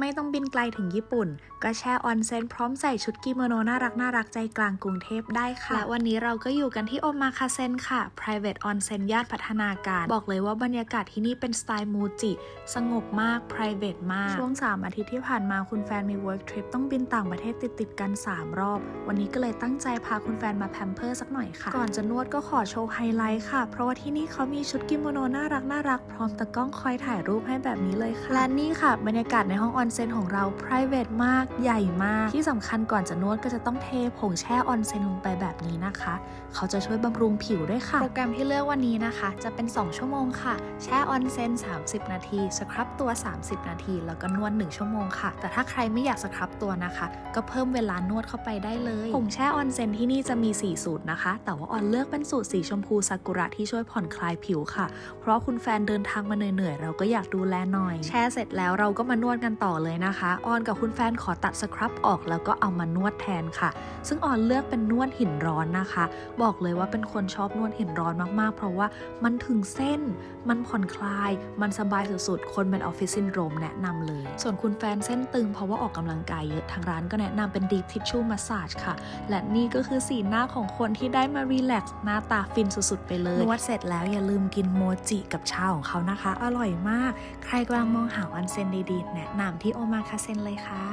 ไม่ต้องบินไกลถึงญี่ปุ่น ก็แช่ออนเซ็นพร้อมใส่ชุดกิโมโนน่ารักน่ารักใจกลางกรุงเทพได้ค่ะ และวันนี้เราก็อยู่กันที่โอมาคาเซนค่ะ private onsen ย่านพัฒนาการ บอกเลยว่าบรรยากาศที่นี่เป็นสไตล์มูจิ สงบมาก private มาก ช่วง 3 อาทิตย์ที่ผ่านมาคุณแฟนมี work trip ต้องบินต่างประเทศติดติดๆกัน 3 รอบ วันนี้ก็เลยตั้งใจพาคุณแฟนมาแพมเพอร์สักหน่อยค่ะ ก่อนจะนวดก็ขอโชว์ไฮไลท์ค่ะ เพราะว่าที่นี่เขามีชุดกิโมโนน่ารักน่ารักพร้อมตะกล้องคอยถ่ายรูปให้แบบนี้เลยค่ะและนี่ค่ะบรรยากาศในห้องออนเซ็นของเรา private มากใหญ่มาก ที่สำคัญก่อนจะนวดก็จะต้องเทผงแช่ออนเซ็นลงไปแบบนี้นะคะ เขาจะช่วยบำรุงผิวด้วยค่ะ โปรแกรมที่เลือกวันนี้นะคะ จะเป็น 2 ชั่วโมงค่ะ แช่ออนเซ็น 30 นาทีสครับตัว 30 นาที แล้วก็นวด 1 ชั่วโมงค่ะ แต่ถ้าใครไม่อยากสครับตัวนะคะ ก็เพิ่มเวลานวดเข้าไปได้เลยผงแช่ออนเซ็นที่นี่จะมี 4 สูตรนะคะ แต่ว่าออนเลือกเป็นสูตรสีชมพูซากุระที่ช่วยผ่อนคลายผิวค่ะ เพราะคุณแฟนเดินทางมาเหนื่อยๆเราก็อยากดูแลหน่อย แช่เสร็จแล้วเราก็มานวดกันต่อเลยนะคะออนกับคุณแฟนขอตัดสครับออกแล้วก็เอามานวดแทนค่ะ ซึ่งออนเลือกเป็นนวดหินร้อนนะคะ บอกเลยว่าเป็นคนชอบนวดหินร้อนมากๆ เพราะว่ามันถึงเส้น มันผ่อนคลาย มันสบายสุดๆ คนเป็นออฟฟิศซินโดรมแนะนำเลย ส่วนคุณแฟนเส้นตึงเพราะว่าออกกำลังกายเยอะทางร้านก็แนะนำเป็น Deep Tissue Massage ค่ะ และนี่ก็คือสีหน้าของคนที่ได้มารีแลกซ์หน้าตาฟินสุดๆ ไปเลย นวดเสร็จแล้วอย่าลืมกินโมจิกับชาของเขานะคะ อร่อยมาก ใครกำลังมองหาออนเซนดีๆ แนะนำที่โอมาคาเซนเลยค่ะ